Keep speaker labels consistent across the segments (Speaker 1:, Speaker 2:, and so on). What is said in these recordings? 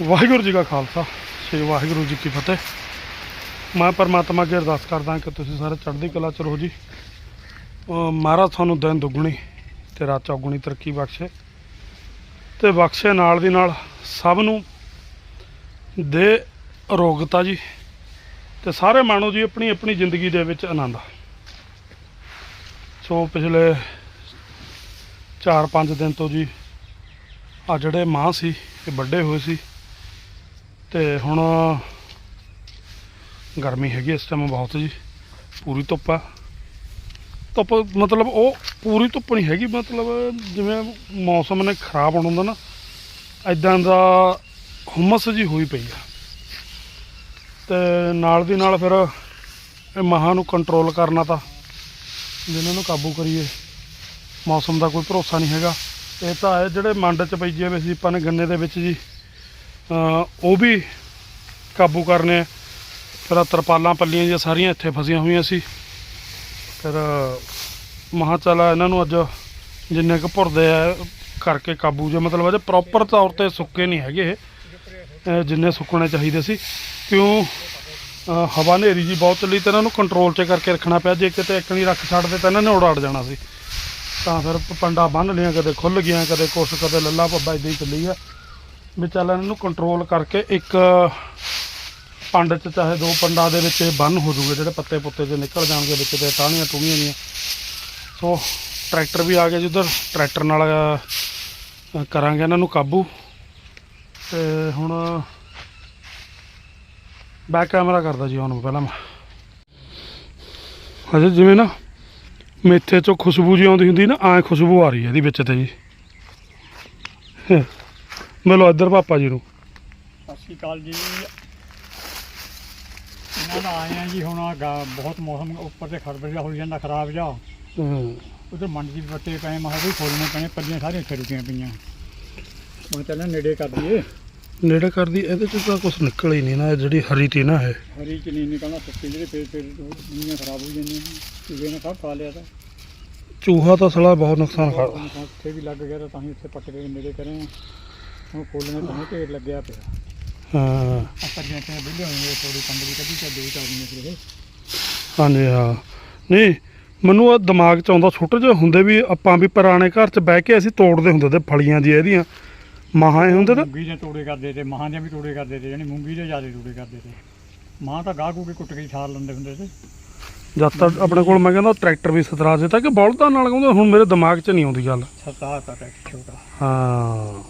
Speaker 1: ਵਾਹਿਗੁਰੂ ਜੀ ਕਾ ਖਾਲਸਾ, ਸ੍ਰੀ ਵਾਹਿਗੁਰੂ ਜੀ ਕੀ ਫਤਿਹ। ਮੈਂ ਪਰਮਾਤਮਾ ਅੱਗੇ ਅਰਦਾਸ ਕਰਦਾ ਕਿ ਤੁਸੀਂ ਸਾਰੇ ਚੜ੍ਹਦੀ ਕਲਾ ਚ ਰਹੋ ਜੀ। ਮਹਾਰਾਜ ਤੁਹਾਨੂੰ ਦਿਨ ਦੁੱਗਣੀ ਤੇ ਰਾਤ ਚੌਗੁਣੀ ਤਰੱਕੀ ਬਖਸ਼ੇ ਤੇ ਬਖਸ਼ੇ ਨਾਲ ਦੀ ਨਾਲ ਸਭ ਨੂੰ ਦੇ ਅਰੋਗਤਾ ਜੀ ਤੇ ਸਾਰੇ ਮਾਣੋ ਜੀ ਆਪਣੀ ਆਪਣੀ ਜ਼ਿੰਦਗੀ ਦੇ ਵਿੱਚ ਆਨੰਦ। ਸੋ ਪਿਛਲੇ 4-5 ਦਿਨ ਤੋਂ ਜੀ ਆ ਜਿਹੜੇ ਮਾਂ ਸੀ, ਇਹ ਵੱਡੇ ਹੋਏ ਸੀ। ਤੇ ਹੁਣ ਗਰਮੀ ਹੈਗੀ ਇਸ ਟਾਈਮ ਬਹੁਤ ਜੀ। ਪੂਰੀ ਧੁੱਪ ਆ। ਧੁੱਪ ਮਤਲਬ ਉਹ ਪੂਰੀ ਧੁੱਪ ਨਹੀਂ ਹੈਗੀ, ਮਤਲਬ ਜਿਵੇਂ ਮੌਸਮ ਨੇ ਖਰਾਬ ਹੋਣ ਹੁੰਦਾ ਨਾ ਐਦਾਂ ਦਾ ਹੁਮਸ ਜੀ ਹੋਈ ਪਈ ਆ। ਤੇ ਨਾਲ ਦੀ ਨਾਲ ਫਿਰ ਇਹ ਮਹਾਂ ਨੂੰ ਕੰਟਰੋਲ ਕਰਨਾ ਤਾਂ ਜਿਨ੍ਹਾਂ ਨੂੰ ਕਾਬੂ ਕਰੀਏ, ਮੌਸਮ ਦਾ ਕੋਈ ਭਰੋਸਾ ਨਹੀਂ ਹੈਗਾ। ਇਹ ਤਾਂ ਹੈ ਜਿਹੜੇ ਮੰਡ ਚ ਪਈ ਜਿਵੇਂ ਸੀ ਆਪਾਂ ਨੇ ਗੰਨੇ ਦੇ ਵਿੱਚ ਜੀ ਉਹ ਵੀ ਕਾਬੂ ਕਰਨੇ ਫਿਰ ਤਰਪਾਲਾਂ ਪੱਲੀਆਂ ਜਿਹੀਆਂ ਸਾਰੀਆਂ ਇੱਥੇ ਫਸੀਆਂ ਹੋਈਆਂ ਸੀ। ਫਿਰ ਮਹਾ ਚਲਾ ਇਹਨਾਂ ਨੂੰ ਅੱਜ ਜਿੰਨੇ ਕੁ ਭੁਰਦੇ ਆ ਕਰਕੇ ਕਾਬੂ ਜੇ। ਮਤਲਬ ਅਜੇ ਪ੍ਰੋਪਰ ਤੌਰ ਤੇ ਸੁੱਕੇ ਨਹੀਂ ਹੈਗੇ ਇਹ। ਜਿੰਨੇ ਸੁੱਕਣੇ ਚਾਹੀਦੇ ਸੀ। ਕਿਉਂ? ਹਵਾ ਹਨੇਰੀ ਜੀ ਬਹੁਤ ਚੱਲੀ ਤੇ ਇਹਨਾਂ ਨੂੰ ਕੰਟਰੋਲ 'ਚ ਕਰਕੇ ਰੱਖਣਾ ਪਿਆ। ਜੇ ਕਿਤੇ ਇੱਕ ਨਹੀਂ ਰੱਖ ਛੱਡਦੇ ਤਾਂ ਇਹਨਾਂ ਨੇ ਉੜ ਜਾਣਾ ਸੀ। ਤਾਂ ਫਿਰ ਪ- ਪੰਡਾ ਬੰਨ ਲਿਆ ਕਦੇ ਖੁੱਲ ਗਿਆ ਕਦੇ ਕੁਛ, ਕਦੇ ਲੱਲਾ ਪੱਬਾ ਇਦਾਂ ਹੀ ਚੱਲੀ ਗਿਆ ਵੀ ਚੱਲ ਇਹਨਾਂ ਨੂੰ ਕੰਟਰੋਲ ਕਰਕੇ ਇੱਕ ਪੰਡ ਚ ਚਾਹੇ ਦੋ ਪੰਡਾਂ ਦੇ ਵਿੱਚ ਇਹ ਬੰਨ ਹੋ ਜੂਗੇ ਜਿਹੜੇ ਪੱਤੇ ਪੁੱਤੇ ਜੇ ਨਿਕਲ ਜਾਣਗੇ ਵਿੱਚ ਤੇ ਟਾਹਣੀਆਂ ਟੂਣੀਆਂ ਦੀਆਂ ਸੋ ਟਰੈਕਟਰ ਵੀ ਆ ਗਿਆ ਜੀ ਉਧਰ, ਟਰੈਕਟਰ ਨਾਲ ਕਰਾਂਗੇ ਇਹਨਾਂ ਨੂੰ ਕਾਬੂ। ਤੇ ਹੁਣ ਬੈਕ ਕੈਮਰਾ ਕਰਦਾ ਜੀ ਉਹਨੂੰ ਪਹਿਲਾਂ ਮੈਂ। ਅਜੇ ਜਿਵੇਂ ਨਾ ਮੇਥੇ ਚੋਂ ਖੁਸ਼ਬੂ ਜੀ ਆਉਂਦੀ ਹੁੰਦੀ ਨਾ, ਐ ਖੁਸ਼ਬੂ ਆ ਰਹੀ ਹੈ ਇਹਦੀ ਵਿੱਚ ਤੇ ਜੀ। ਮਿਲੋ ਇੱਧਰ ਪਾਪਾ ਜੀ ਨੂੰ।
Speaker 2: ਸਤਿ ਸ਼੍ਰੀ ਅਕਾਲ ਜੀ। ਇਹਨਾਂ ਦਾ ਆਏ ਆ ਜੀ ਹੁਣ ਗਾ- ਬਹੁਤ ਮੌਸਮ ਉੱਪਰ ਤੇ ਖੜਬੜ ਜਿਹਾ ਹੋ ਜਾਂਦਾ ਖਰਾਬ ਜਾ
Speaker 1: ਹਮ,
Speaker 2: ਉਧਰ ਮੰਡੀ ਵੀ ਵੱਟੇ ਪਏ ਮਹਾ ਵੀ ਖੋਲਣੇ ਪੈਣੇ ਪੱਲੀਆਂ ਸਾਰੀਆਂ ਛਿੜਕੀਆਂ ਪਈਆਂ। ਹੁਣ ਚੱਲਾਂ ਨੇੜੇ ਕਰ ਦਈਏ।
Speaker 1: ਨੇੜੇ ਕਰਦੀ ਇਹਦੇ ਚ ਤਾਂ ਕੁਝ ਨਿਕਲ ਹੀ ਨਹੀਂ ਨਾ ਇਹ ਜਿਹੜੀ ਹਰੀ ਤੀ ਨਾ ਹੈ
Speaker 2: ਹਰੀ ਚ ਨਹੀਂ ਨਿਕਲਣਾ ਸੁੱਕੀ ਜਿਹੜੇ ਫੇਰ ਫੇਰ ਦੁਨੀਆਂ ਖਰਾਬ ਹੋ ਜਾਂਦੀਆਂ ਚੂਹੇ ਨੇ ਸਭ ਖਾ ਲਿਆ ਤਾਂ।
Speaker 1: ਚੂਹਾ ਤਾਂ ਸਲਾ ਬਹੁਤ ਨੁਕਸਾਨ ਕਰਦਾ।
Speaker 2: ਉੱਥੇ ਵੀ ਲੱਗ ਗਿਆ ਤਾਂ ਤਾਂ ਹੀ ਉੱਥੇ ਪੱਟ ਕੇ ਨੇੜੇ ਕਰੇ ਆ ਹੁਣ ਖੋਲਣੇ ਤਾਂ ਹੀ ਢੇਰ ਲੱਗਿਆ ਪਿਆ।
Speaker 1: ਹਾਂ।
Speaker 2: ਆ ਪੱਲੀਆਂ ਤੇ ਵਿਲੇ ਹੋਣਗੇ ਥੋੜੀ ਕੰਡ ਵੀ ਕੱਢੀ ਚਾ ਦੋ ਚਾਰ ਦਿਨ ਫਿਰ ਇਹ।
Speaker 1: ਹਾਂਜੀ ਹਾਂ। ਨਹੀਂ ਮੈਨੂੰ ਆ ਦਿਮਾਗ ਚ ਆਉਂਦਾ ਛੋਟੇ ਜਿਹੇ ਹੁੰਦੇ ਵੀ ਆਪਾਂ ਵੀ ਪੁਰਾਣੇ ਘਰ ਚ ਬਹਿ ਕੇ ਅਸੀਂ ਤੋੜਦੇ ਹੁੰਦੇ ਤੇ ਫਲੀਆਂ ਜੀ ਇਹਦੀਆਂ। ਮਹਾਂ ਇਹ ਹੁੰਦੇ ਨਾ
Speaker 2: ਮੂੰਗੀ ਦੇ ਤੋੜੇ ਕਰਦੇ ਤੇ ਮਹਾਂ ਦੇ ਵੀ ਤੋੜੇ ਕਰਦੇ ਤੇ ਯਾਨੀ ਮੂੰਗੀ ਦੇ ਜ਼ਿਆਦਾ ਤੋੜੇ ਕਰਦੇ ਤੇ। ਮਾਂ ਤਾਂ ਗਾਹ ਕੇ ਕੁੱਟ ਕੇ ਛਾਲ ਲੈਂਦੇ ਹੁੰਦੇ ਤੇ।
Speaker 1: ਜਦ ਤੱਕ ਆਪਣੇ ਕੋਲ ਮੈਂ ਕਹਿੰਦਾ ਟਰੈਕਟਰ ਵੀ ਸਤਰਾ ਦਿੱਤਾ ਕਿ ਬਲਦਾਂ ਨਾਲ ਕਹਿੰਦੇ ਹੁਣ ਮੇਰੇ ਦਿਮਾਗ 'ਚ ਨਹੀਂ ਆਉਂਦੀ ਗੱਲ।
Speaker 2: ਸਰਤਾਰ ਤਾਂ ਛੋਟਾ।
Speaker 1: ਹਾਂ।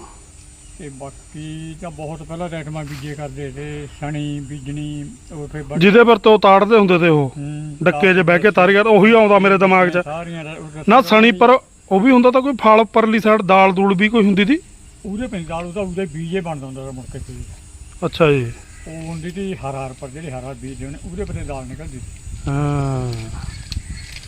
Speaker 2: ਤੇ ਬਾਕੀ ਤਾਂ ਬਹੁਤ ਪਹਿਲਾਂ ਰੈਟਮਾ ਬੀਜੇ ਕਰਦੇ ਤੇ ਸਣੀ ਬੀਜਣੀ ਫਿਰ ਵੱਢ-
Speaker 1: ਜਿਹਦੇ ਪਰ ਤੋਂ ਤਾੜਦੇ ਹੁੰਦੇ ਤੇ ਉਹ।
Speaker 2: ਹੂੰ,
Speaker 1: ਡੱਕੇ 'ਚ ਬਹਿ ਕੇ ਤਾਰੀ ਕਰ ਉਹੀ ਆਉਂਦਾ ਮੇਰੇ ਦਿਮਾਗ 'ਚ।
Speaker 2: ਸਾਰੀਆਂ ਰ- ਉਹ
Speaker 1: ਨਾ ਸਣੀ ਪਰ ਉਹ ਵੀ ਹੁੰਦਾ ਤਾਂ ਕੋਈ ਫਲ ਪਰਲੀ ਸਾਈਡ ਦਾਲ ਦੂਲ ਵੀ ਕੋਈ ਹੁੰਦੀ ਸੀ?
Speaker 2: ਉਹਦੇ ਪਿੰਡ ਦਾਲ ਉਹਦਾ ਉਹਦੇ ਬੀਜੇ ਬਣਦਾ ਹੁੰਦਾ ਸੀ ਮੁੜ ਕੇ ਚੀਜ਼
Speaker 1: ਅੱਛਾ ਜੀ।
Speaker 2: ਉਹ ਹੁੰਦੀ ਸੀ ਹਰ ਹਰ ਪਰ ਜਿਹੜੇ ਹਰ ਹਰ ਬੀਜਦੇ ਉਹਨੇ ਉਹਦੇ ਪਰੇ ਦਾਲ ਨਿਕਲਦੀ
Speaker 1: ਹਾਂ।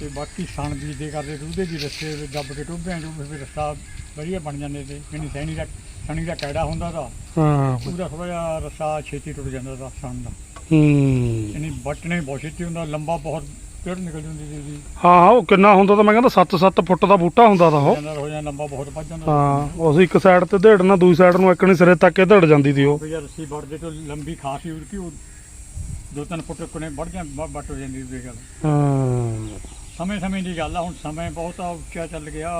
Speaker 2: ਤੇ ਬਾਕੀ ਸਣ ਬੀਜਦੇ ਕਰਦੇ ਤੇ ਉਹਦੇ ਵੀ ਰਸੇ ਦੱਬ ਕੇ ਟੋਭਿਆਂ ਚੋਂ ਫਿਰ ਰਸਾ ਵਧੀਆ ਬਣ ਜਾਂਦੇ ਤੇ ਜਿਹੜੀ ਸੈਣੀ ਦਾ ਸਣੀ ਦਾ ਕੈੜਾ ਹੁੰਦਾ ਤਾਂ
Speaker 1: ਹਾਂ।
Speaker 2: ਉਹਦਾ ਥੋੜਾ ਜਿਹਾ ਰਸਾ ਛੇਤੀ ਟੁੱਟ ਜਾਂਦਾ ਦਾ ਸਣ ਦਾ।
Speaker 1: ਹੂੰ।
Speaker 2: ਯਾਨੀ ਬੱਟਣੇ ਬਹੁਤ ਛੇਤੀ ਹੁੰਦਾ ਲੰਬਾ ਬਹੁਤ ਪੇੜ ਨਿਕਲ ਜਾਂਦੀ ਸੀ ਉਹਦੀ
Speaker 1: ਹਾਂ ਹਾਂ ਉਹ ਕਿੰਨਾ ਹੁੰਦਾ ਤਾਂ ਮੈਂ ਕਹਿੰਦਾ 7-7 ਫੁੱਟ ਦਾ ਬੂਟਾ ਹੁੰਦਾ ਤਾਂ ਉਹ।
Speaker 2: ਜਾਂਦਾ ਹੋ ਜਾਂਦਾ ਲੰਬਾ ਬਹੁਤ ਵੱਧ ਜਾਂਦਾ।
Speaker 1: ਹਾਂ ਉਸ ਇੱਕ ਸਾਈਡ ਤੇ ਢੇੜਨਾ ਦੂਜੀ ਸਾਈਡ ਨੂੰ ਇੱਕ ਨਹੀਂ ਸਿਰੇ ਤੱਕ ਕੇ ਢੜ ਜਾਂਦੀ ਸੀ ਉਹ।
Speaker 2: ਫਿਰ ਜਦ ਰੱਸੀ ਵੜਦੇ ਤੋਂ ਲੰਬੀ ਖਾਸੀ ਉੜ ਕੇ ਉਹ ਦੋ ਤਿੰਨ ਫੁੱਟ ਕੋਨੇ ਵੱਢ ਜਾਂ ਵੱਟ ਹੋ ਜਾਂਦੀ ਉਹਦੀ ਗੱਲ
Speaker 1: ਹਾਂ।
Speaker 2: ਸਮੇਂ ਸਮੇਂ ਦੀ ਗੱਲ ਆ ਹੁਣ ਸਮੇਂ ਬਹੁਤ ਉੱਚਾ ਚੱਲ ਗਿਆ।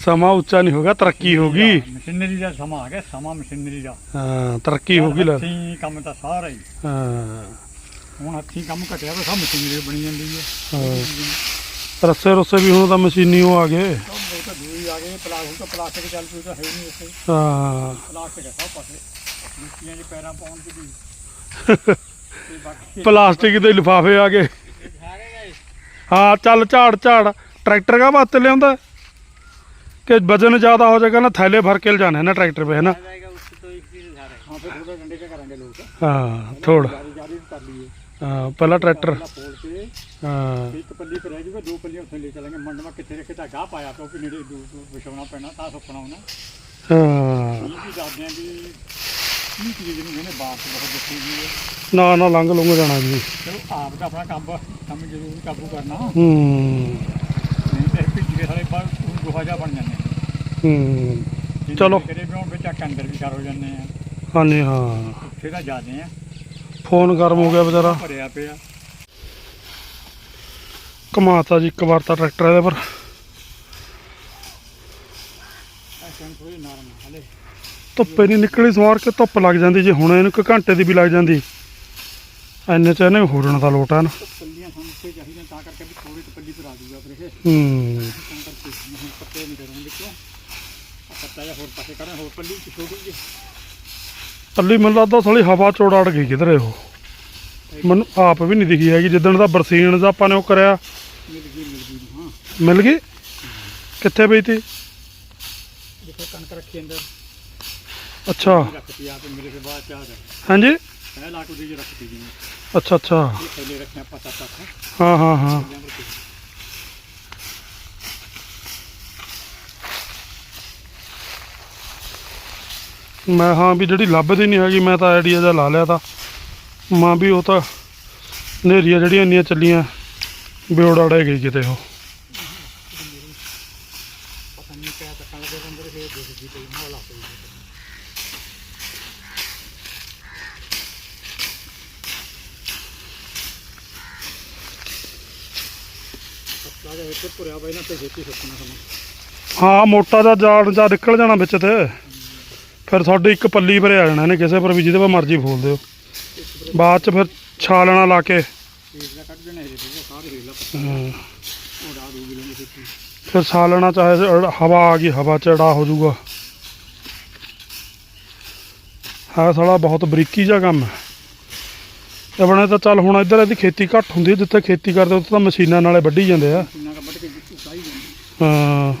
Speaker 1: ਸਮਾਂ ਉੱਚਾ ਨਹੀਂ ਹੋ ਗਿਆ ਤਰੱਕੀ ਹੋ ਗਈ
Speaker 2: ਮਸ਼ੀਨਰੀ ਦਾ ਸਮਾਂ ਆ ਗਿਆ ਸਮਾਂ ਮਸ਼ੀਨਰੀ ਦਾ।
Speaker 1: ਹਾਂ ਤਰੱਕੀ ਹੋ ਗਈ ਲੈ।
Speaker 2: ਹੱਥੀਂ ਕੰਮ ਤਾਂ ਸਾਰਾ ਹੀ।
Speaker 1: ਹਾਂ।
Speaker 2: ਹੁਣ ਹੱਥੀਂ ਕੰਮ ਘਟਿਆ ਤਾਂ ਸਭ ਮਸ਼ੀਨਰੀ ਬਣੀ ਜਾਂਦੀ ਹੈ
Speaker 1: ਹਾਂ। ਰੱਸੇ ਰੁੱਸੇ ਵੀ ਹੁਣ ਤਾਂ ਮਸ਼ੀਨੀ ਉਹ ਆ ਗਏ।
Speaker 2: ਸਭ ਬਹੁਤ ਤਾਂ ਦੂਰੀ ਆ ਗਏ ਪਲਾਸਟਿਕ ਤਾਂ ਪਲਾਸਟਿਕ ਚੱਲ ਪਈ ਤਾਂ ਹੈ ਹੀ ਨਹੀਂ ਇੱਥੇ।
Speaker 1: ਹਾਂ।
Speaker 2: ਪਲਾਸਟਿਕ ਹੈ ਸਭ ਪਾਸੇ। ਮਿੱਟੀਆਂ 'ਚ ਪੈਰਾਂ ਪਾਉਣ 'ਚ ਵੀ। ਤੇ ਬਾਕੀ
Speaker 1: ਪਲਾਸਟਿਕ ਦੇ ਲਿਫਾਫੇ ਆ ਗਏ। ਹਾਂ, ਚੱਲ ਝਾੜ ਝਾੜ। ਟਰੈਕਟਰ ਕਾ ਵਾਸਤੇ ਲਿਆਉਂਦਾ? ਕਿ ਵਜਨ ਜ਼ਿਆਦਾ ਹੋ ਜਾਏਗਾ ਨਾ, ਥੈਲੇ ਭਰ ਕੇ ਲਿਜਾਣੇ ਨਾ ਟਰੈਕਟਰ
Speaker 2: 'ਤੇ
Speaker 1: ਹੈ
Speaker 2: ਨਾ?
Speaker 1: ਹਾਂ ਟਰੈਕਟਰ ਹਾਂ
Speaker 2: ਇੱਕ ਪੱਲੀ ਪਰ ਜੂਗਾ ਦੋ ਪੱਲੀਆਂ ਉੱਥੇ ਚਲਾਂਗੇ ਮੰਡਵਾ ਕਿੱਥੇ ਰੱਖੇ ਤਾਂ ਗਾਹ ਪਾਇਆ ਕਿਉਂਕਿ ਨੇੜੇ ਦੂਰ ਵਿਛਾਉਣਾ ਪੈਣਾ ਤਾਂ ਸੁੱਕਣਾ ਉਹਨਾਂ
Speaker 1: ਹਾਂ।
Speaker 2: ਇਹ ਕੀ ਚੀਜ਼ ਨੂੰ ਇਹਨੇ ਬਾਤ ਬਹੁਤ ਦੱਸੀ ਜੀ ਹੈ?
Speaker 1: ਨਾ ਨਾ ਲੰਘ ਲੂੰਗਾ ਜਾਣਾ ਜੀ।
Speaker 2: ਚਲੋ ਆਪ ਦਾ ਆਪਣਾ ਕੰਮ ਕੰਮ ਜ਼ਰੂਰ ਕਾਬੂ ਕਰਨਾ।
Speaker 1: ਹੂੰ।
Speaker 2: ਨਹੀਂ ਤੇ ਭਿੱਜ ਕੇ ਸਾਰੇ ਬਾਹਰ ਗੁਹਾ ਜਿਹਾ ਬਣ ਜਾਂਦੇ
Speaker 1: ਹੂੰ।
Speaker 2: ਜਿੰਨੇ
Speaker 1: ਚਲੋ।
Speaker 2: ਕਰੇ ਵੀ ਹੁਣ ਵਿੱਚ ਆ ਕੰਦਰ ਵੀ ਕਰ ਹੋ ਜਾਂਦੇ ਆ।
Speaker 1: ਹਾਂਜੀ ਹਾਂ।
Speaker 2: ਉੱਥੇ ਤਾਂ ਜਾਂਦੇ ਆ।
Speaker 1: ਫੋਨ ਗਰਮ ਹੋ ਗਿਆ ਵਿਚਾਰਾ।
Speaker 2: ਭਰਿਆ ਪਿਆ।
Speaker 1: ਕਮਾਤਾ ਜੀ ਇੱਕ ਵਾਰ ਤਾਂ ਟਰੈਕਟਰ ਇਹਦੇ ਪਰ
Speaker 2: ਐਸਨ ਥੋੜੀ ਨਰਮ ਹਲੇ
Speaker 1: ਧੁੱਪੇ ਨਹੀਂ ਨਿਕਲੀ, ਸਵਾਰ ਕੇ ਧੁੱਪ ਲੱਗ ਜਾਂਦੀ ਜੇ। ਹੁਣ ਇਹਨੂੰ ਇੱਕ ਘੰਟੇ ਦੀ ਵੀ ਲੱਗ ਜਾਂਦੀ। ਐਨੇ ਚ ਇਹਨੇ ਹੋਰਣ ਦਾ ਲੋਟ ਹੈ ਨਾ।
Speaker 2: ਪੱਲੀਆਂ ਸਾਨੂੰ ਉੱਤੇ ਚਾਹੀਦੀਆਂ ਤਾਂ ਕਰਕੇ ਵੀ ਥੋੜੀ ਤੇ ਪੱਲੀ ਪਰ ਆ ਜੂਗਾ ਫਿਰ ਇਹ
Speaker 1: ਹੂੰ।
Speaker 2: ਤਾਂ ਕਰਕੇ ਹੁਣ ਪੱਤੇ ਨਹੀਂ ਕਰਾਂਗੇ ਵਿੱਚੋਂ ਆ ਪੱਤਾ ਜਾਂ ਹੋਰ ਪਾਸੇ ਕਰਾਂ ਹੋਰ ਪੱਲੀ ਚ ਛੋਟੀ ਜਿਹੀ
Speaker 1: ਪੱਲੀ ਮੈਨੂੰ ਲੱਗਦਾ ਸਾਲੀ ਹਵਾ ਚੋੜ ਅੜ ਗਈ ਕਿਧਰੇ ਉਹ। ਮੈਨੂੰ ਆਪ ਵੀ ਨਹੀਂ ਦਿਖੀ ਹੈਗੀ। ਜਿੱਦਣ ਦਾ ਬਰਸੀਨ ਦਾ ਆਪਾਂ ਨੇ ਉਹ ਕਰਿਆ।
Speaker 2: ਮਿਲ ਗਈ ਮਿਲ ਗਈ। ਹਾਂ।
Speaker 1: ਮਿਲ ਗਈ? ਕਿੱਥੇ ਪਈ ਤੀ?
Speaker 2: ਜਿੱਥੇ ਕਣਕ ਰੱਖੀ ਅੰਦਰ।
Speaker 1: ਅੱਛਾ।
Speaker 2: ਰੱਖਤੀ ਆ ਤੇ ਮੇਰੇ ਕੇ ਬਾਅਦ ਚਾਹ ਦੇ
Speaker 1: ਹਾਂਜੀ?
Speaker 2: ਦੀ ਰੱਖਤੀ ਜੀ।
Speaker 1: ਅੱਛਾ ਅੱਛਾ।
Speaker 2: ਇਹ ਥੈਲੇ ਰੱਖਿਆ ਪਤਾ ਤੱਕ
Speaker 1: ਹਾਂ ਹਾਂ ਹਾਂ। ਮੈਂ ਹਾਂ ਵੀ ਜਿਹੜੀ ਲੱਭਦੀ ਨਹੀਂ ਹੈਗੀ ਮੈਂ ਤਾਂ ਆਈਡੀਆ ਜਿਹਾ ਲਾ ਲਿਆ ਤਾਂ। ਮਾਂ ਵੀ ਉਹ ਤਾਂ ਨੇਰੀਆਂ ਜਿਹੜੀਆਂ ਇੰਨੀਆਂ ਚੱਲੀਆਂ ਬਿਓੜ ਅੜੇ ਗਈ ਕਿਤੇ ਉਹ।
Speaker 2: ਪਤਾ ਨਹੀਂ ਕਿਆ ਤੱਕਾਂ ਦੇ ਅੰਦਰ ਇਹ ਦੇਖਦੀ ਪਈ ਮੌਲਾ ਪਈ ਪਤਲਾ ਜਿਹਾ ਇੱਥੇ ਭੁਰਿਆ ਬਾਈ ਨਾ ਤੇ ਛੇਤੀ ਸੁੱਕਣਾ ਸਾਨੂੰ।
Speaker 1: ਹਾਂ ਮੋਟਾ ਜਿਹਾ ਜਾੜ ਜਾਂ ਨਿਕਲ ਜਾਣਾ ਵਿੱਚ ਤੇ। ਫਿਰ ਤੁਹਾਡੀ ਇੱਕ ਪੱਲੀ ਭਰੇ ਆ ਜਾਣਾ ਨੇ ਕਿਸੇ ਪਰ ਵੀ ਜਿਹਦੇ ਪਰ ਮਰਜ਼ੀ ਫੋਲ ਦਿਓ। ਬਾਅਦ ਚ ਫਿਰ ਛਾਲਣਾ ਲਾ ਕੇ।
Speaker 2: ਪੀਸ ਦਾ ਕੱਢ ਦੇਣਾ ਇਹਦੇ ਤੇ ਸਾਰੇ ਰੇਲ ਲਾ
Speaker 1: ਹਮ,
Speaker 2: ਉਹ ਡਾ ਦੂਗੀ ਲੈਂਦੇ ਛੇਤੀ
Speaker 1: ਫਿਰ ਛਾਲਣਾ ਚਾਹੇ ਤੇ ਅੜ- ਹਵਾ ਆ ਗਈ ਹਵਾ ਚ ਅੜਾ ਹੋ ਜਾਊਗਾ। ਹਾਂ ਸਾਲਾ ਬਹੁਤ ਬਰੀਕੀ ਜਿਹਾ ਕੰਮ ਹੈ। ਆਪਣੇ ਤਾਂ ਚੱਲ ਹੁਣ ਇੱਧਰ ਇਹਦੀ ਖੇਤੀ ਘੱਟ ਹੁੰਦੀ ਜਿੱਥੇ ਖੇਤੀ ਕਰਦੇ ਉੱਥੇ ਤਾਂ ਮਸ਼ੀਨਾਂ ਨਾਲੇ ਵੱਢੀ ਜਾਂਦੇ ਆ।
Speaker 2: ਕਿੰਨਾ ਕੱਢ ਕੇ ਉਸਾਈ ਜਾਂਦੀ
Speaker 1: ਹਾਂ।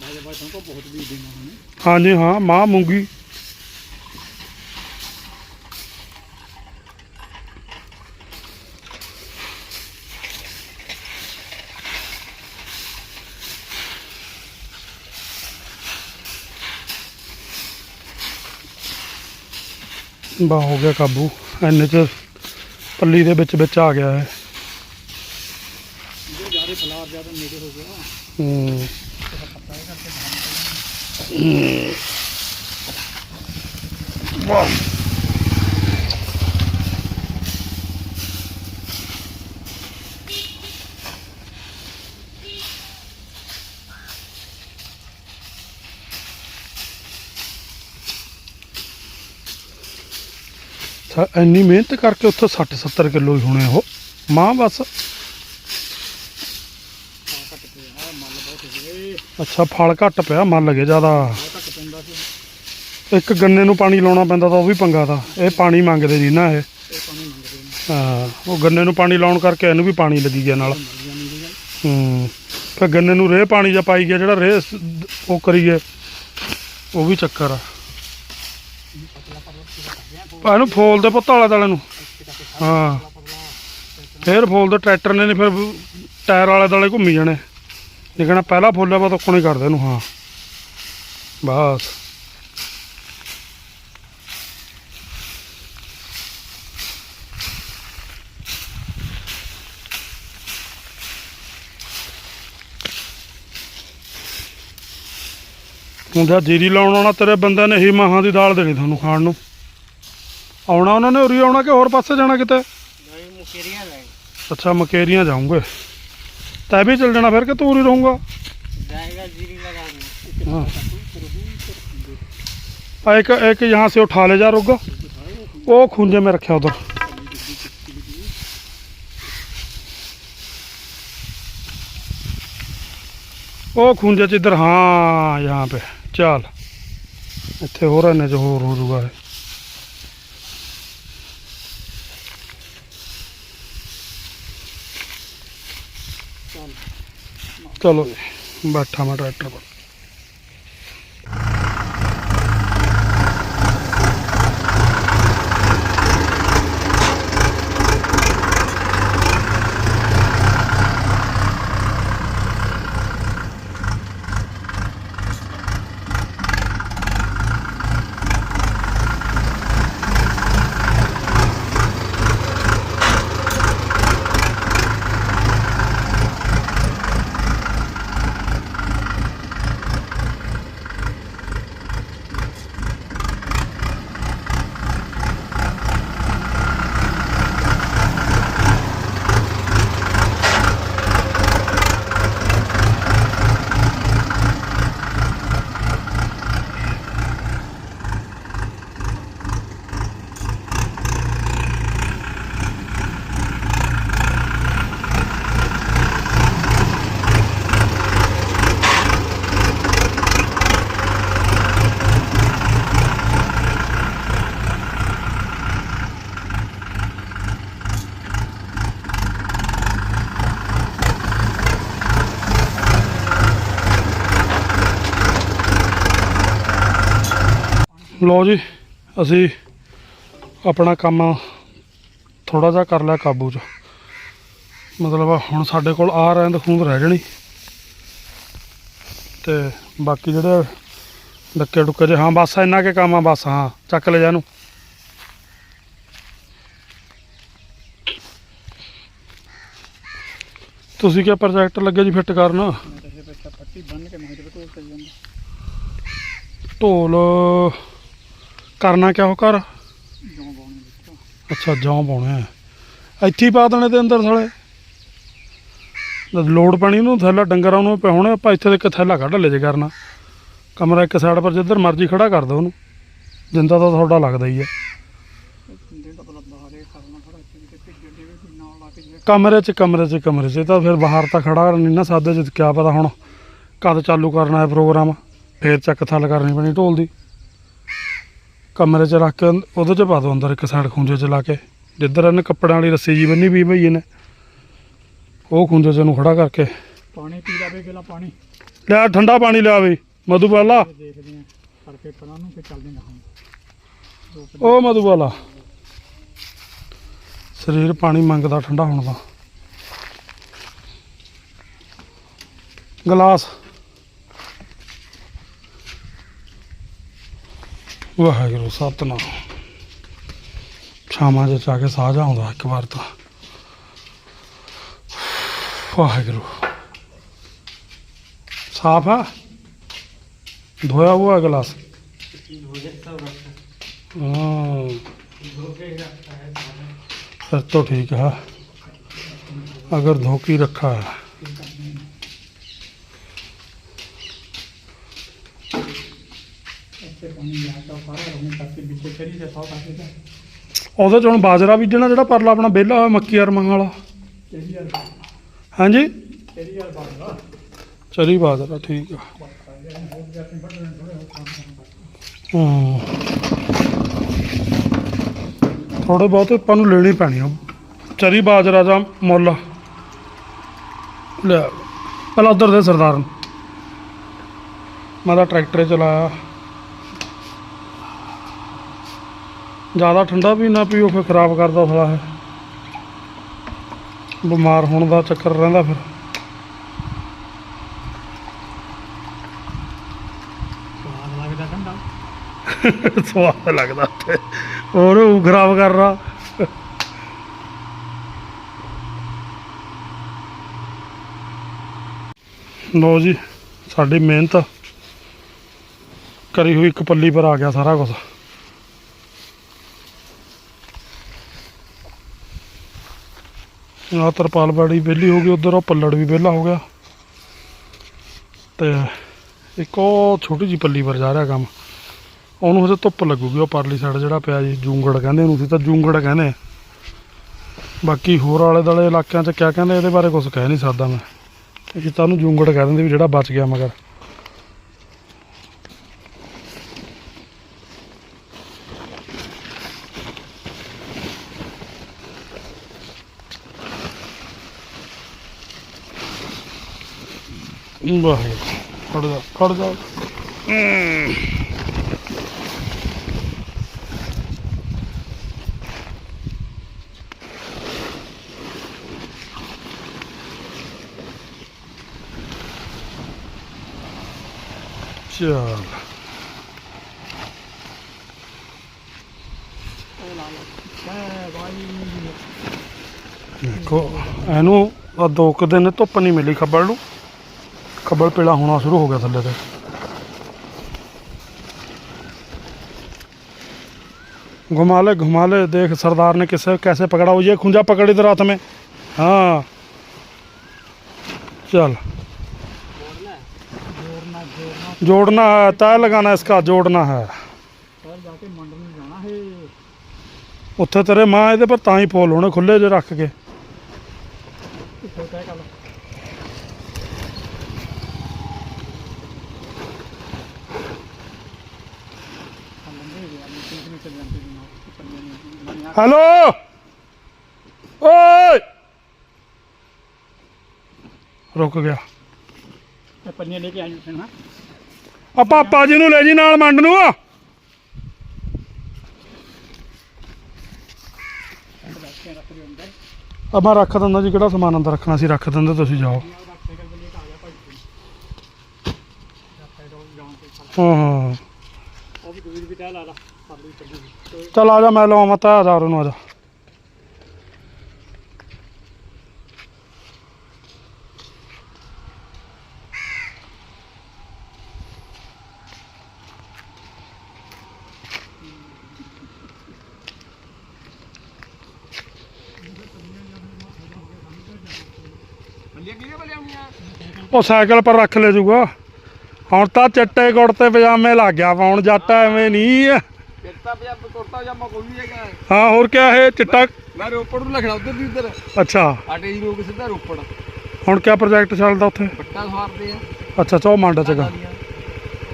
Speaker 2: ਬਾਜੇ ਬਾਜੇ ਤੋਂ ਬਹੁਤ ਵੀ ਦੇਣਾ ਹਨੇ
Speaker 1: ਹਾਂਜੀ ਹਾਂ ਮਾਂ ਮੂੰਗੀ। ਬਾ ਹੋ ਗਿਆ ਕਾਬੂ। ਐਨੇ ਚ ਪੱਲੀ ਦੇ ਵਿੱਚ ਵਿੱਚ ਆ ਗਿਆ ਹੈ
Speaker 2: ਜੇ ਜ਼ਿਆਦਾ ਫਲਾਰ ਜ਼ਿਆਦਾ ਨੇੜੇ ਹੋ। ਗਿਆ
Speaker 1: ਹੂੰ ਵਾਹ ਇੰਨੀ ਮਿਹਨਤ ਕਰਕੇ ਉੱਥੇ 60 70 ਕਿਲੋ ਹੀ ਹੋਣੇ ਉਹ। ਮਾਂ ਬਸ। ਅੱਛਾ, ਫਲ ਘੱਟ ਪਿਆ ਮਨ ਲਗੇ ਜ਼ਿਆਦਾ। ਇੱਕ ਗੰਨੇ ਨੂੰ ਪਾਣੀ ਲਾਉਣਾ ਪੈਂਦਾ ਤਾਂ ਉਹ ਵੀ ਪੰਗਾ ਤਾਂ। ਇਹ ਪਾਣੀ ਮੰਗਦੇ ਨਹੀਂ ਨਾ ਇਹ। ਹਾਂ, ਉਹ ਗੰਨੇ ਨੂੰ ਪਾਣੀ ਲਾਉਣ ਕਰਕੇ ਇਹਨੂੰ ਵੀ ਪਾਣੀ ਲੱਗੀ ਗਿਆ ਨਾਲ।
Speaker 2: ਮਰਜ਼ੀਆਂ
Speaker 1: ਹੂੰ, ਫਿਰ ਗੰਨੇ ਨੂੰ ਰੇਹ ਪਾਣੀ ਜਾਂ ਪਾਈ ਗਿਆ, ਜਿਹੜਾ ਰੇਹ ਉਹ ਕਰੀਏ, ਉਹ ਵੀ ਚੱਕਰ ਆ
Speaker 2: ਪਤਲਾ ਪਤਲਾ ਪੂਰਾ ਕਰ ਗਿਆ
Speaker 1: ਆ ਇਹਨੂੰ ਫੋਲ ਦੇ ਪੁੱਤ ਆਲੇ ਦਾਲੇ ਨੂੰ। ਹਾਂ। ਫੇਰ ਫੋਲ ਦੇ ਟਰੈਕਟਰ ਨੇ ਨੀ ਫਿਰ ਟਾਇਰ ਵਾਲੇ ਦਾਲੇ ਘੁੰਮੀ ਜਾਣੇ। ਦੇਖਣਾ ਪਹਿਲਾ ਫੋਲਿਆ ਵਾ ਤਾਂ ਕਰਦੇ ਇਹਨੂੰ, ਹਾਂ। ਬਸ। ਹੁਣ ਜੀਰੀ ਲਾਉਣ ਆਉਣਾ, ਤੇਰੇ ਬੰਦੇ ਨੇ ਹੀ ਮਾਹਾਂ ਦੀ ਦਾਲ ਦੇਣੀ ਤੁਹਾਨੂੰ ਖਾਣ ਨੂੰ। ਆਉਣਾ ਉਹਨਾਂ ਨੇ ਉਰੀ ਆਉਣਾ ਕਿ ਹੋਰ ਪਾਸੇ ਜਾਣਾ ਕਿਤੇ
Speaker 2: ਨਹੀਂ ਮੁਕੇਰੀਆਂ ਲੈ
Speaker 1: ਅੱਛਾ ਮਕੇਰੀਆਂ ਜਾਉਂਗੇ ਤੈ ਵੀ ਚੱਲ ਜਾਣਾ ਫਿਰ ਕਿ ਤੂੰ ਉਰੀ ਰਹੂੰਗਾ
Speaker 2: जाएगा जीरी लगाने
Speaker 1: हाँ। आ, एक एक यहाँ से उठा ले जा रोगा वो खूंजे में रखा उधर वो खूंजे च इधर हाँ यहाँ पे चल ਇੱਥੇ ਹੋਰ ਨੇ ਜੋ ਹੋਰ ਹੋ ਜੂਗਾ ਇਹ ਚਲੋ ਜੀ ਬੈਠਾ ਮੈਂ ਟਰੈਕਟਰ ਪਰ ਲਓ ਜੀ ਅਸੀਂ ਆਪਣਾ ਕੰਮ ਥੋੜਾ ਜਿਹਾ ਕਰ ਲਿਆ ਕਾਬੂ 'ਚ। ਮਤਲਬ ਹੁਣ ਸਾਡੇ ਕੋਲ ਆ ਰਹਿੰਦ ਖੂੰਦ ਰਹਿ ਜਣੀ। ਤੇ ਬਾਕੀ ਜਿਹੜੇ ਡੱਕੇ ਡੁੱਕੇ ਜੇ ਹਾਂ ਬਸ ਇੰਨਾ ਕੇ ਕੰਮ ਆ ਬਸ ਹਾਂ ਚੱਕ ਲੈ ਜਾ ਇਹਨੂੰ। ਤੁਸੀਂ ਕੀ ਪ੍ਰੋਜੈਕਟ ਲੱਗੇ ਜੀ ਫਿੱਟ ਕਰਨ?
Speaker 2: ਪੱਟੀ ਬੰਨ ਕੇ ਮੈਂ
Speaker 1: ਢੋਲ ਕਰਨਾ ਕਿਆ ਉਹ ਕਰ ਅੱਛਾ, ਜੌਂ ਪਾਉਣੇ ਆ। ਇੱਥੇ ਹੀ ਪਾ ਦੇਣੇ ਤੇ ਅੰਦਰ ਸਾਲੇ। ਜਦ ਲੋੜ ਪਾਣੀ ਨੂੰ ਥੈਲਾ ਡੰਗਰਾਂ ਨੂੰ ਪਾਉਣੇ ਆਪਾਂ ਇੱਥੇ ਤੇ ਇੱਕ ਥੈਲਾ ਕੱਢ ਲੈ ਜੇ ਕਰਨਾ। ਕਮਰਾ ਇੱਕ ਸਾਈਡ ਪਰ ਜਿੱਧਰ ਮਰਜ਼ੀ ਖੜਾ ਕਰ ਦੋ ਉਹਨੂੰ। ਜਿੰਦਾ ਤਾਂ ਤੁਹਾਡਾ ਲੱਗਦਾ ਹੀ ਹੈ ਕਮਰੇ 'ਚ ਕਮਰੇ 'ਚ ਕਮਰੇ 'ਚ। ਤਾਂ ਫਿਰ ਬਾਹਰ ਤਾਂ ਖੜਾ ਨਹੀਂ ਨਾ, ਸਾਦੇ ਚ ਕਿਆ ਪਤਾ ਹੁਣ ਕਦ ਚਾਲੂ ਕਰਨਾ ਹੈ ਪ੍ਰੋਗਰਾਮ ਫੇਰ ਚੱਕ ਥੱਲ ਕਰਨੀ ਪੈਣੀ ਢੋਲ ਦੀ। ਕਮਰੇ 'ਚ ਰੱਖ ਕੇ ਉਹਦੇ 'ਚ ਪਾ ਦੋ ਅੰਦਰ ਇੱਕ ਸਾਈਡ ਖੂੰਜੇ 'ਚ ਲਾ ਕੇ। ਜਿੱਧਰ ਇਹਨੇ ਕੱਪੜਿਆਂ ਵਾਲੀ ਰੱਸੀ ਜੀ ਬੰਨੀ ਵੀ ਭਈ ਨੇ ਉਹ ਖੂੰਜੇ 'ਚ ਨੂੰ ਖੜਾ ਕਰਕੇ।
Speaker 2: ਪਾਣੀ ਪੀ ਲਾਵੇ ਗਲਾ ਪਾਣੀ।
Speaker 1: ਲਿਆ ਠੰਡਾ ਪਾਣੀ ਲਿਆ ਬਈ ਮਧੂਬਾਲਾ
Speaker 2: ਦੇਖਦੇ ਆਂ ਕਰਕੇ ਪਰਾਂ ਨੂੰ ਚੱਲਦੇ ਹੁਣ।
Speaker 1: ਉਹ ਮਧੂਬਾਲਾ ਸਰੀਰ ਪਾਣੀ ਮੰਗਦਾ ਠੰਡਾ ਹੋਣ ਦਾ। ਗਲਾਸ। ਵਾਹਿਗੁਰੂ ਸਤਨਾਮ ਛਾਵਾਂ ਚ ਜਾ ਕੇ ਸਾਹ ਜਾ ਆਉਂਦਾ ਇੱਕ ਵਾਰ ਤਾਂ ਵਾਹਿਗੁਰੂ ਸਾਫ ਆ ਧੋਇਆ हुआ गिलास हाँ फिर तो ठीक है अगर धोखी रखा है
Speaker 2: ਇੱਥੇ ਪਾਣੀ ਲਿਆ ਤਾ ਸਾਰਾ ਉਹਨੇ ਕਰਕੇ ਵਿੱਚੇ ਚੜੀ ਤੇ ਸਾਹ ਕਰਕੇ ਤਾਂ
Speaker 1: ਉਹਦੇ ਚ ਬਾਜਰਾ ਬੀਜਣਾ ਜਿਹੜਾ ਪਰਲਾ ਆਪਣਾ ਵਿਹਲਾ ਹੋਇਆ ਮੱਕੀ ਅਰਮਾਂ ਵਾਲਾ।
Speaker 2: ਤੇਰੀ ਯਾਰ
Speaker 1: ਹਾਂਜੀ?
Speaker 2: ਤੇਰੀ ਯਾਰ ਬਾਹਰ
Speaker 1: ਚਰੀ ਬਾਜਰਾ ਠੀਕ ਆ। ਹੂੰ। ਥੋੜੇ ਬਹੁਤ ਆਪਾਂ ਨੂੰ ਲੈਣੀ ਪੈਣੀ ਆ। ਚਰੀ ਬਾਜਰਾ ਦਾ ਮੁੱਲ। ਲੈ ਪਹਿਲਾਂ ਉਧਰ ਦੇ ਸਰਦਾਰ ਮੈਂ ਤਾਂ ਟਰੈਕਟਰ ਚਲਾਇਆ। ਜ਼ਿਆਦਾ ਠੰਡਾ ਵੀ ਨਾ ਪੀਓ ਫਿਰ ਖਰਾਬ ਕਰਦਾ ਸਾਲਾ ਹੈ ਬਿਮਾਰ ਹੋਣ ਦਾ ਚੱਕਰ ਰਹਿੰਦਾ ਫਿਰ।
Speaker 2: ਸਵਾਦ ਲੱਗਦਾ ਠੰਡਾ।
Speaker 1: ਸਵਾਦ ਲੱਗਦਾ ਹੋਰ ਉਹ ਖਰਾਬ ਕਰ ਰਾ ਲੋ ਜੀ ਸਾਡੀ ਮਿਹਨਤ। ਕਰੀ ਹੋਈ ਇੱਕ ਪੱਲੀ ਪਰ ਆ ਗਿਆ ਸਾਰਾ ਕੁਝ ਆ ਤਰਪਾਲ ਬਾੜੀ ਵਿਹਲੀ ਹੋ ਗਈ, ਉਧਰ ਉਹ ਪੱਲੜ ਵੀ ਵਿਹਲਾ ਹੋ ਗਿਆ। ਤੇ ਇੱਕ ਉਹ ਛੋਟੀ ਜੀ ਪੱਲੀ ਪਰ ਜਾ ਰਿਹਾ ਕੰਮ। ਉਹਨੂੰ ਹਜੇ ਧੁੱਪ ਲੱਗੂਗੀ, ਉਹ ਪਰਲੀ ਸਾਈਡ ਜਿਹੜਾ ਪਿਆ ਜੀ, ਜੂੰਗੜ ਕਹਿੰਦੇ ਉਹਨੂੰ ਸੀ ਤਾਂ ਜੂੰਗੜ ਕਹਿੰਦੇ ਬਾਕੀ ਹੋਰ ਆਲੇ ਦਾਲੇ ਇਲਾਕਿਆਂ 'ਚ ਕਿਆ ਕਹਿੰਦੇ, ਇਹਦੇ ਬਾਰੇ ਕੁਝ ਕਹਿ ਨਹੀਂ ਸਕਦਾ ਮੈਂ। ਇਹ ਤਾਂ ਉਹਨੂੰ ਜੂੰਗੜ ਕਹਿ ਦਿੰਦੇ ਵੀ ਜਿਹੜਾ ਬਚ ਗਿਆ ਮਗਰ। ਵਾਹਿਗੁਰੂ ਖੜ ਜਾ ਖੜ ਜਾ। ਹਮ। ਦੇਖੋ, ਇਹਨੂੰ ਆ ਦੋ ਕੁ ਦਿਨ ਧੁੱਪ ਨਹੀਂ ਮਿਲੀ ਖੱਬਲ ਨੂੰ। ਖੱਬਲ ਪੀਲਾ ਹੋਣਾ ਸ਼ੁਰੂ ਹੋ ਗਿਆ ਥੱਲੇ ਤੇ घुमा ले घुमा ले देख सरदार ने किसे कैसे पकड़ा वो ये खुंजा पकड़ी इधर हाथ में हाँ चल
Speaker 2: ਜੋੜਨਾ ਜੋੜਨਾ
Speaker 1: जोड़ना है तय लगाना है इसका जोड़ना है
Speaker 2: ਫਿਰ ਜਾ ਕੇ ਮੰਡਲ ਨੂੰ ਜਾਣਾ ਹੈ
Speaker 1: ਉੱਥੇ ਤੇਰੇ ਮਾਂ ਇਹਦੇ ਪਰ ਤਾਂ ਹੀ ਫੁੱਲ ਹੋਣੇ ਖੁੱਲੇ ਜੇ ਰੱਖ ਕੇ ਹੈਲੋ ਓਏ! ਰੁਕ ਗਿਆ।
Speaker 2: ਤੇ ਪੰਨੀਆਂ ਲੈ ਕੇ ਆਈ ਉਸੇ ਨਾ।
Speaker 1: ਆ ਪਾਪਾ ਜੀ ਨੂੰ ਲੈ ਜੀ ਨਾਲ ਮੰਡ ਨੂੰ। ਆ ਮੈਂ ਰੱਖ ਦਿੰਦਾ ਜੀ ਕਿਹੜਾ ਸਮਾਨ ਅੰਦਰ ਰੱਖਣਾ ਸੀ ਰੱਖ ਦਿੰਦੇ ਤੁਸੀਂ ਜਾਓ। ਹਾਂ ਹਾਂ।
Speaker 2: ਚਲ
Speaker 1: ਆ ਜਾ, ਮੈਂ ਲਵਾਂ ਮਤਾ, ਆ ਜਾ ਆ ਜਾ ਉਹ ਸਾਈਕਲ ਪਰ ਰੱਖ ਲੈ ਜੂਗਾ ਹੁਣ ਤਾਂ ਚਿੱਟੇ ਕੁੜਤੇ ਪਜਾਮੇ ਲੱਗ ਗਿਆ, ਪਾਉਣ ਜੱਟ ਐਵੇਂ ਨਹੀਂ ਆ।
Speaker 3: ਚਿੱਟਾ ਪੰਜਾਬ ਕੁਰਤਾ ਪਜਾਮਾ ਕੋਈ ਵੀ ਹੈਗਾ।
Speaker 1: ਹਾਂ ਹੋਰ ਕਿਆ ਇਹ ਚਿੱਟਾ?
Speaker 3: ਮੈਂ ਰੋਪੜ ਨੂੰ ਲਖਣਾ ਉਧਰ ਦੀ ਉਧਰ।
Speaker 1: ਅੱਛਾ।
Speaker 3: ਆਟੇ ਦੀ ਰੋਕ ਸਿੱਧਾ ਰੋਪੜ।
Speaker 1: ਹੁਣ ਕਿਆ ਪ੍ਰੋਜੈਕਟ ਚੱਲਦਾ ਉੱਥੇ?
Speaker 3: ਬੱਟਾ ਸਵਾਰਦੇ ਆ।
Speaker 1: ਅੱਛਾ ਚੋ ਮੰਡ ਚ ਗਾ।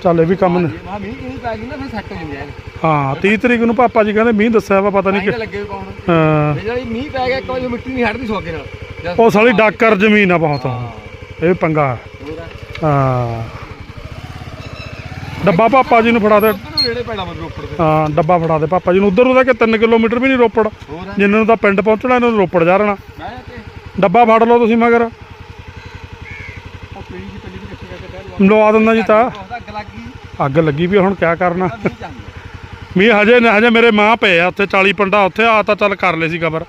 Speaker 1: ਚੱਲ ਇਹ ਵੀ ਕੰਮ ਨੇ।
Speaker 3: ਮਾ ਮੀਂਹ ਕਿਹਨੀ ਪੈ ਗਈ ਨਾ ਫਿਰ ਸੈੱਟ ਹੋ ਜਾਂਦੇ ਆ।
Speaker 1: ਹਾਂ 30 ਤਰੀਕ ਨੂੰ ਪਾਪਾ ਜੀ ਕਹਿੰਦੇ ਮੀਂਹ ਦੱਸਿਆ ਵਾ ਪਤਾ ਨਹੀਂ ਕਿ
Speaker 3: ਲੱਗੇ
Speaker 1: ਹਾਂ।
Speaker 3: ਜਿਹੜੀ ਮੀਂਹ ਪੈ ਗਿਆ ਇੱਕ ਵਾਰੀ ਮਿੱਟੀ ਨਹੀਂ ਹਟਦੀ ਸੋਕੇ ਨਾਲ।
Speaker 1: ਉਹ ਸਾਲੀ ਡਾਕਰ ਜ਼ਮੀਨ ਆ ਬਹੁਤ।
Speaker 3: ਹਾਂ।
Speaker 1: ਇਹ ਪੰਗਾ। ਹੈ। ਡੱਬਾ ਪਾਪਾ ਜੀ ਨੂੰ ਫੜਾ ਦੇ।
Speaker 3: ਨੂੰ ਨੇੜੇ ਪੈਣਾ ਮਤਲਬ ਰੋਪੜ ਦੇ।
Speaker 1: ਹਾਂ ਡੱਬਾ ਫੜਾ ਦੇ ਪਾਪਾ ਜੀ ਨੂੰ। ਉਧਰ ਉਹਦਾ ਕਿ 3 ਕਿਲੋਮੀਟਰ ਵੀ ਨਹੀਂ ਰੋਪੜ। ਜਿੰਨਾਂ ਨੂੰ ਤਾਂ ਪਿੰਡ ਪਹੁੰਚਣਾ ਇਹਨਾਂ ਨੂੰ ਰੋਪੜ ਜਾ ਰਹਿਣਾ।
Speaker 3: ਮੈਂ
Speaker 1: ਡੱਬਾ ਫੜ ਲਓ ਤੁਸੀਂ ਮਗਰ।
Speaker 2: ਲਵਾ
Speaker 1: ਦਿੰਦਾ ਜੀ ਤਾਂ।
Speaker 3: ਅੱਗ ਲੱਗ
Speaker 1: ਵੀ ਹੁਣ ਕਿਆ ਕਰਨਾ।
Speaker 3: ਮੀਂਹ ਚੱਲ
Speaker 1: ਮੀਂਹ ਹਜੇ ਹਜੇ ਮੇਰੇ ਮਾਂ ਪਏ ਆ ਉੱਥੇ 40 ਪੰਡਾ ਉੱਥੇ ਆ ਤਾਂ ਚੱਲ ਕਰ ਲਏ ਸੀ ਕਬਰ।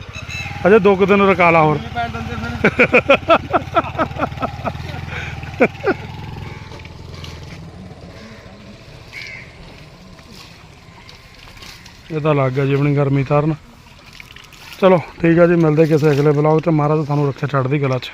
Speaker 1: ਹਜੇ ਦੋ ਕੁ ਦਿਨ ਰਕਾ ਲਾ ਹੋਰ
Speaker 3: ਮੀਂਹ ਪੈਣ ਦਿੰਦੇ ਫਿਰ
Speaker 1: ਇਹ ਤਾਂ ਲੱਗ ਗਿਆ ਜੀ ਆਪਣੀ ਗਰਮੀ ਤਾਰਨ ਚਲੋ, ਠੀਕ ਆ ਜੀ, ਮਿਲਦੇ ਕਿਸੇ ਅਗਲੇ ਬਲੌਗ 'ਚ। ਮਹਾਰਾਜ ਤੁਹਾਨੂੰ ਰੱਖਿਆ ਚੜ੍ਹਦੀ ਕਲਾ 'ਚ।